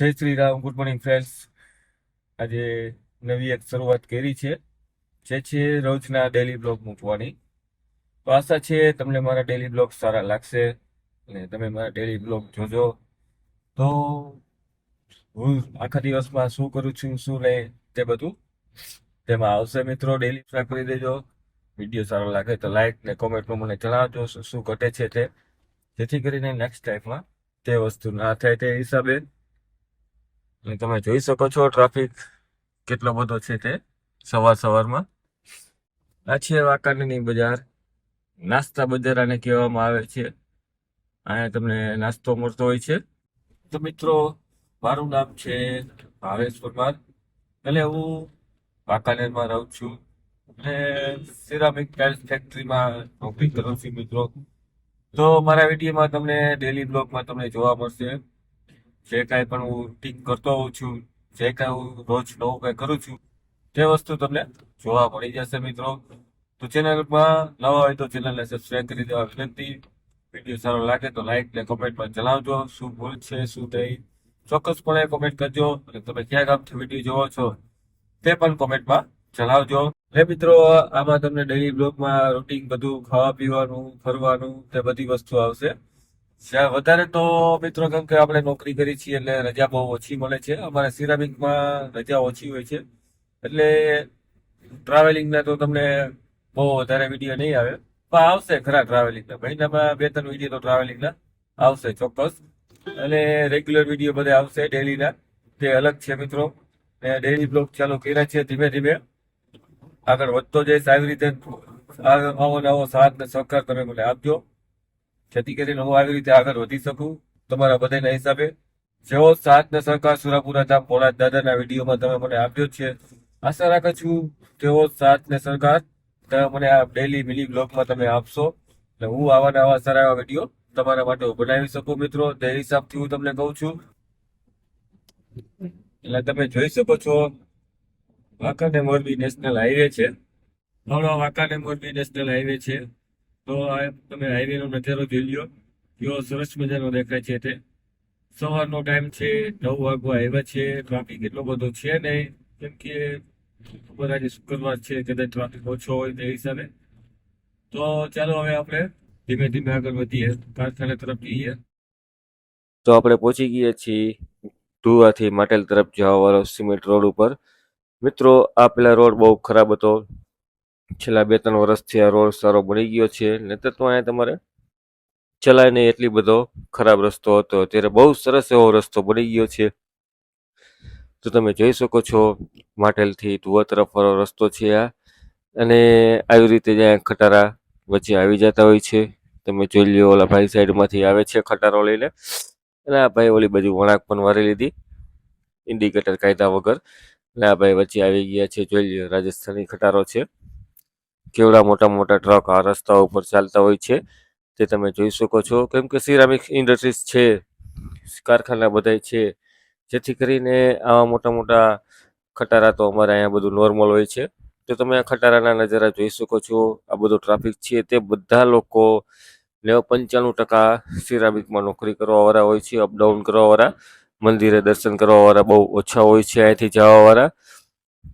જય Shri Ram, good morning friends આજે નવી એક શરૂઆત કરી છે. જે છે રોજના ડેલી બ્લોગ મૂકવાની. તો આશા છે તમને મારા ડેલી બ્લોગ સારા લાગશે અને તમે મારા ડેલી બ્લોગ જોજો. તો હું આખા દિવસમાં શું કરું છું, શું નહીં તે બધું તેમાં આવશે મિત્રો ડેલી સબસ્ક્રાઈબ કરી દેજો. વીડિયો સારો લાગે તો લાઇક ને કોમેન્ટમાં મને જણાવજો શું ઘટે છે તે. જેથી કરીને નેક્સ્ટ ટાઈપમાં તે વસ્તુ ના થાય તે હિસાબે. અને તમે જોઈ શકો છો ટ્રાફિક કેટલો બધો છે તે સવાર સવારમાં. આ છે વાંકાનેરની બજાર, નાસ્તા બજાર આને કહેવામાં આવે છે. અહીંયા તમને નાસ્તો મળતો હોય છે. તો મિત્રો, મારું નામ છે ભાવેશ પરમાર. એટલે હું વાંકાનેરમાં રહું છું. અને સિરામિક ટાઇલ્સ ફેક્ટરીમાં નોકરી કરું છું મિત્રો. તો મારા વિડીયોમાં તમને ડેલી બ્લોગમાં તમને જોવા મળશે. જે કાંઈ પણ હું ટીક કરતો હોઉં છું, જે કાંઈ હું રોજ નવું કાંઈ કરું છું, તે વસ્તુ તમને જોવા મળી જશે મિત્રો. તો ચેનલમાં નવા હોય તો ચેનલને સબસ્ક્રાઈબ કરી દેવા વિનંતી. વીડિયો સારો લાગે તો લાઈક ને કોમેન્ટમાં જણાવજો શું ભૂલ છે, શું નહીં. ચોક્કસપણે કોમેન્ટ કરજો અને તમે ક્યાં ગામથી વીડિયો જોવો છો તે પણ કોમેન્ટમાં જણાવજો. હે મિત્રો, આમાં તમને ડેલી બ્લોગમાં રૂટીન બધું ખાવા પીવાનું ફરવાનું તે બધી વસ્તુ આવશે. વધારે તો મિત્રો કેમ કે આપણે નોકરી કરી છીએ એટલે રજા બહુ ઓછી મળે છે. અમારે સિરામિકમાં રજા ઓછી હોય છે. એટલે ટ્રાવેલિંગના તો તમને બહુ વધારે વીડિયો નહીં આવે. પણ આવશે ખરા ટ્રાવેલિંગના. મહિનામાં બે ત્રણ વીડિયો તો ટ્રાવેલિંગના આવશે ચોક્કસ. અને રેગ્યુલર વીડિયો બધા આવશે ડેલીના. તે અલગ છે મિત્રો. ને ડેલી બ્લોગ ચાલુ કર્યા છે ધીમે ધીમે. આગળ વધતો જઈશ. આવી રીતે આવો નવો સાથ ને સહકાર તમે મને આપજો. જેથી કરીને હું આવી રીતે આગળ વધી શકું તમારા બધાના હિસાબે. જેવો સાથ ને સહકાર સુરાપુરા ધામ ભોળા દાદાના વિડીયોમાં તમે મને આપ્યો છે, આશા રાખું છું તેવો સાથ ને સહકાર તમે મને આ ડેલી મિની બ્લોગમાં તમે આપશો. એટલે હું આવા ને આવા સારા એવા વીડિયો તમારા માટે બનાવી શકું મિત્રો. તે હિસાબથી હું તમને કહું છું. એટલે તમે જોઈ શકો છો વાંકાને મોરબી નેશનલ હાઈવે છે. આવડો વાંકાને મોરબી નેશનલ હાઈવે છે. તો આ તમે હાઈવેનો નજારો જોઈ લ્યો. કેવો સરસ મજાનો દેખાય છે તે. સવારનો ટાઈમ છે, નવ વાગવા આવ્યા છે ટ્રાફિક એટલો બધો છે નહીં કેમ કે ખબર આજે શુક્રવાર છે, કદાચ ટ્રાફિક ઓછો હોય તે હિસાબે. તો ચાલો હવે આપણે ધીમે ધીમે આગળ વધીએ, કારખાના તરફ જઈએ. તો આપણે પહોંચી ગયા છીએ ધુવાથી માટેલ તરફ જવા વાળો સિમેન્ટ રોડ ઉપર. મિત્રો, આ પેલા રોડ બહુ ખરાબ હતો. છેલ્લા બે ત્રણ વર્ષથી આ રોડ સારો બની ગયો છે. નહીતર તો અહીંયા તમારે ચલાય નહીં એટલી બધો ખરાબ રસ્તો હતો. અત્યારે બહુ સરસ એવો રસ્તો બની ગયો છે. તો તમે જોઈ શકો છો, માટેલથી ધુવા તરફ વાળો રસ્તો છે આ. અને આવી રીતે જ્યાં ખટારા વચ્ચે આવી જતા હોય છે. તમે જોઈ લ્યો, ઓલા ભાઈ સાઈડમાંથી આવે છે ખટારો લઈને. અને આ ભાઈ ઓલી બાજુ વળાંક પણ વારી લીધી. ઇન્ડિકેટર કાયદા વગર. અને આ ભાઈ વચ્ચે આવી ગયા છે, જોઈ લ્યો, રાજસ્થાની ખટારો છે. કેવડા મોટા મોટા ટ્રક આ રસ્તા ઉપર ચાલતા હોય છે, તે તમે જોઈ શકો છો. કેમ કે સિરામિક ઇન્ડસ્ટ્રીઝ છે, કારખાના બધાય છે, જેથી કરીને આવા મોટા મોટા ખટારા તો અમારે અહીંયા બધું નોર્મલ હોય છે. તો તમે આ ખટારાના નજારા જોઈ શકો છો, આ બધો ટ્રાફિક છે, તે બધા લોકો નેવું પંચાણું ટકા સિરામિકમાં નોકરી કરવાવાળા હોય છે, અપડાઉન કરવાવાળા, મંદિરે દર્શન કરવાવાળા બહુ ઓછા હોય છે, અહીંથી જવાવાળા.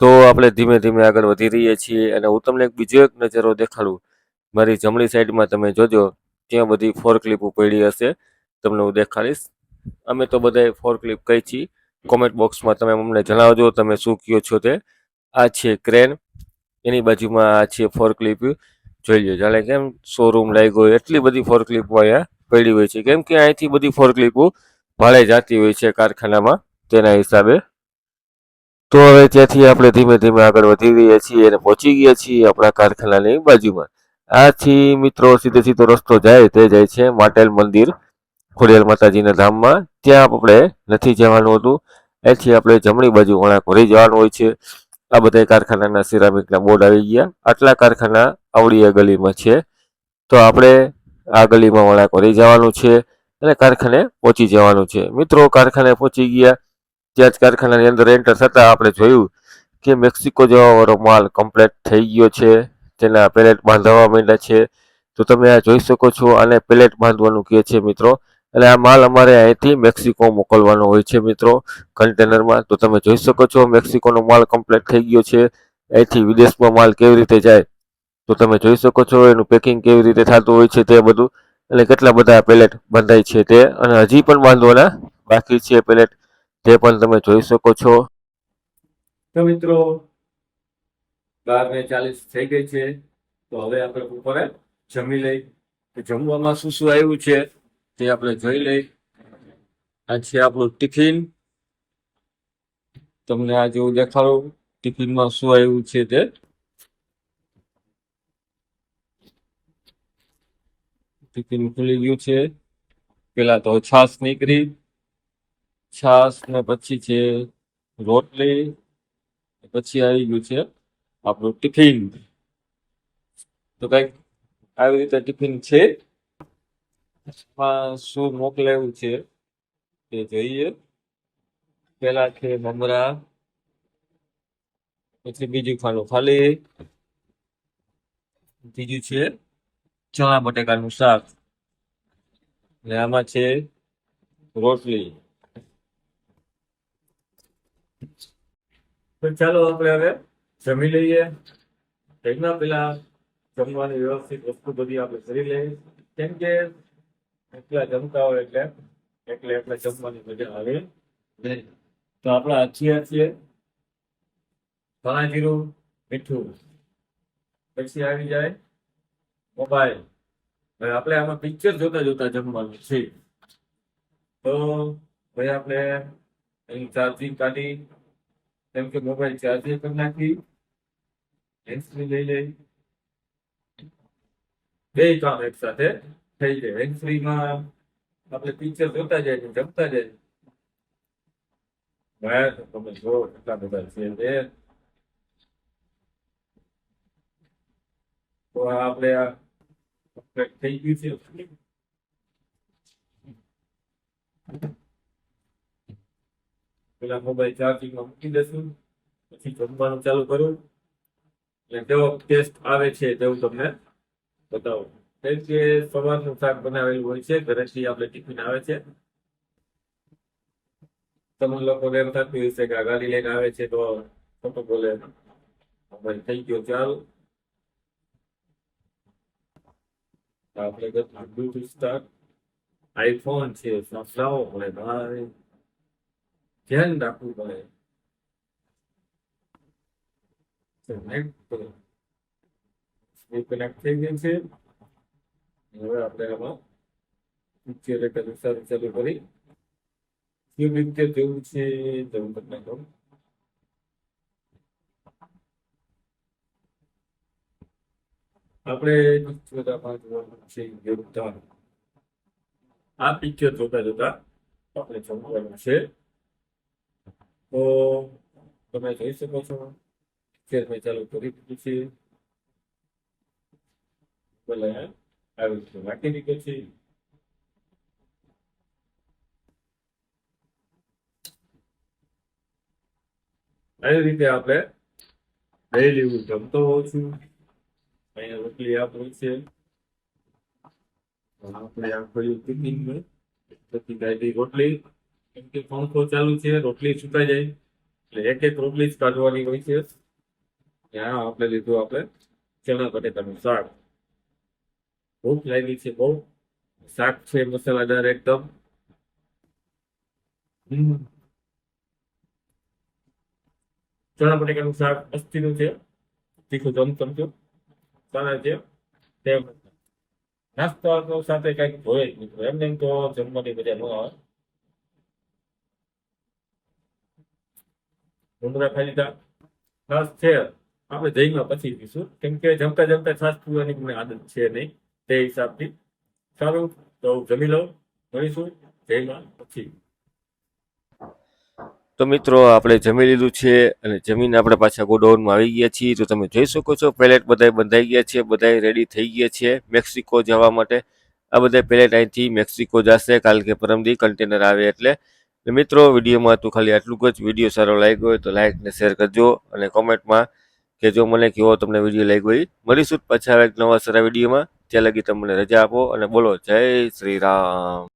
તો આપણે ધીમે ધીમે આગળ વધી રહીએ છીએ અને હું તમને એક બીજો એક નજારો દેખાડું. મારી જમણી સાઈડમાં તમે જોજો, ત્યાં બધી ફોર ક્લિપ પડી હશે. તમને હું દેખાડીશ. અમે તો બધાય ફોર ક્લિપ કહી છીએ કોમેન્ટ બોક્સમાં તમે અમને જણાવજો તમે શું કહો છો તે. આ છે ક્રેન. એની બાજુમાં આ છે ફોર ક્લિપ જોઈ લો જાણે કેમ શોરૂમ લાગ્યો હોય એટલી બધી ફોર ક્લિપો અહીંયા પડી હોય છે. કેમ કે અહીંથી બધી ફોર ક્લિપો ભાડે જતી હોય છે કારખાનામાં, તેના હિસાબે. તો હવે ત્યાંથી આપણે ધીમે ધીમે આગળ વધી રહ્યા છીએ અને પહોંચી ગયા છીએ આપણા કારખાનાની બાજુમાં. આથી મિત્રો સીધે સીધો રસ્તો જાય તે જાય છે માટેલ મંદિર, ખોડિયાલ માતાજીના ધામમાં. ત્યાં આપણે નથી જવાનું હતું. એથી આપણે જમણી બાજુ વળાંક વળી જવાનું હોય છે. આ બધા કારખાનાના સિરામિકના બોર્ડ આવી ગયા. આટલા કારખાના આવડી આ ગલીમાં છે. તો આપણે આ ગલીમાં વળાંક વળી જવાનું છે અને કારખાને પહોંચી જવાનું છે. મિત્રો, કારખાને પહોંચી ગયા. ત્યાં જ કારખાનાની અંદર એન્ટર થતાં આપણે જોયું કે મેક્સિકો જવાવાળો માલ કમ્પ્લીટ થઈ ગયો છે, તેના પેલેટ બાંધવા માંડ્યા છે. તો તમે આ જોઈ શકો છો આને પેલેટ બાંધવાનું કહે છે મિત્રો. એટલે આ માલ અમારે અહીંથી મેક્સિકો મોકલવાનો હોય છે મિત્રો કન્ટેનરમાં. તો તમે જોઈ શકો છો મેક્સિકોનો માલ કમ્પ્લીટ થઈ ગયો છે. અહીંથી વિદેશમાં માલ કેવી રીતે જાય તો તમે જોઈ શકો છો એનું પેકિંગ કેવી રીતે થતું હોય છે તે બધું. એટલે કેટલા બધા પેલેટ બંધાય છે તે. અને હજી પણ બાંધવાના બાકી છે પેલેટ. તે પણ તમે જોઈ શકો છો. તો મિત્રો, બાર ને ચાલીસ થઈ ગઈ છે. તો હવે આપણે બપોરે જમી લઈ. જમવામાં શું શું આવ્યું છે તે આપણે જોઈ લઈ. આ છે આપણું ટિફિન. તમને આ જેવું દેખાડું, ટિફિનમાં શું આવ્યું છે તે. ટિફિન ખુલી ગયું છે. પેલા તો છાશ નીકળી. છાશ ને પછી છે રોટલી પછી આવી ગયું છે આપણું ટિફિન. તો કંઈક આવી રીતે ટિફિન છે? શું મોકલાયું છે તે જોઈએ. પેલા છે મમરા, પછી બીજું ખાનું ખાલી, ત્રીજું છે ચણા બટેકાનું શાક. ને આમાં છે રોટલી. તો ચાલો આપણે હવે જમી લઈએ. એના પેલા જમવાની વ્યવસ્થિત વસ્તુ બધી આપણે કરી લઈએ. કેમ કે એકલા જમતા હોય એટલે એટલે એટલે જમવાની મજા આવે. તો આપણે આછી આછીએ ધાણા મીઠું. પછી આવી જાય મોબાઈલ. આપણે આમાં પિક્ચર જોતા જોતા જમવાનું છે. તો ભાઈ આપણે અહીં ચાર્જિંગ કાઢી કેમ કે મોબાઈલ ચાર્જિંગ કરી નાખી હેન્ડફ્રી લઈ લઈ. બે કામ એક સાથે થઈ જાય. હેન્ડફ્રીમાં આપણે પિક્ચર જોતા જાય છે જમતા જાય વાહ, તમે જો કેટલા બધા છે તો આપણે આ થઈ ગયું છે. પેલા મોબાઈલ ચાર્જિંગમાં મૂકી દેશું, પછી જમવાનું ચાલુ કરું. એટલે કેવો ટેસ્ટ આવે છે તેવું તમને બતાવું. કેમ કે સવારનું શાક બનાવેલું હોય છે, ઘરેથી આપણે ટિફિન આવે છે. તમે લોકો એમ થતું હશે કે ગાડી લઈને આવે છે તો ખોટું બોલે. ભાઈ થઈ ગયો, ચાલુ. આપણે ગતું બ્લુટૂથ સ્ટાર્ટ આઈફોન છે સંભળાવો ભાઈ ધ્યાન રાખવું પડે કનેક્ટ થઈ ગયું છે હવે આપણે આમાં પિક્ચર એક સારું ચાલુ કરી કયું પિક્ચર જેવું છે જવું કરી નાખો આપણે પિક્ચરમાં જોવાનું છે યોગદાન આ પિક્ચર જોતા જોતા આપણે જમવાનું છે તો તમે જોઈ શકો છો પિક્ચર મેં ચાલુ કરી દીધું છે પેલા આવી રીતે નાખી દીધું છે આવી રીતે આપણે ડેલી હું જમતો હોઉં છું અહીંયા રોટલી આપણું છે આપણે આખું ટિફિન પછી ગાડી રોટલી કેમ કે પંખો ચાલુ છે, રોટલી સુકાઈ જાય. એટલે એક એક રોટલી જ કાઢવાની હોય છે. ત્યાં આપણે લીધું આપણે ચણા બટેટાનું શાક. ભૂખ લાગી છે બહુ. શાક છે મસાલાદાર એકદમ. ચણા બટેકાનું શાક અસ્થિનું છે. તીખું જમ ચમચું સારા છે. તેમ નાસ્તો સાથે કંઈક હોય મિત્રો એમ તો જમવાની મજા ન આવે. ડુંગરા ખાઈ લીધા છાસ છે. આપણે જઈમાં પછી પીશું કેમ કે જમતા જમતા છાસ પીવાની મને આદત છે નહીં. તે હિસાબથી. સારું, તો જમી લઉં. મળીશું જઈમાં પછી. તો મિત્રો, આપણે જમી લીધું છે અને જમીને આપણે પાછા ગોડાઉનમાં આવી ગયા છીએ. તો તમે જોઈ શકો છો, પેલેટ બધાય બંધાઈ ગયા છે, બધાય રેડી થઈ ગયા છે મેક્સિકો જવા માટે. આ બધા પેલેટ અહીંથી મેક્સિકો જશે કાલ કે પરમદી કન્ટેનર આવે એટલે તો મિત્રો, વિડીયોમાં તું ખાલી આટલું જ. વીડિયો સારો લાગ્યો હોય તો લાઈક ને શેર કરજો અને કોમેન્ટમાં કે જો મને કેવો તમને વીડિયો લાગ્યો હોય. મળીશું પાછા એક નવા સારા વિડીયોમાં. ત્યાં લગી તમને રજા આપો અને બોલો, જય શ્રી રામ.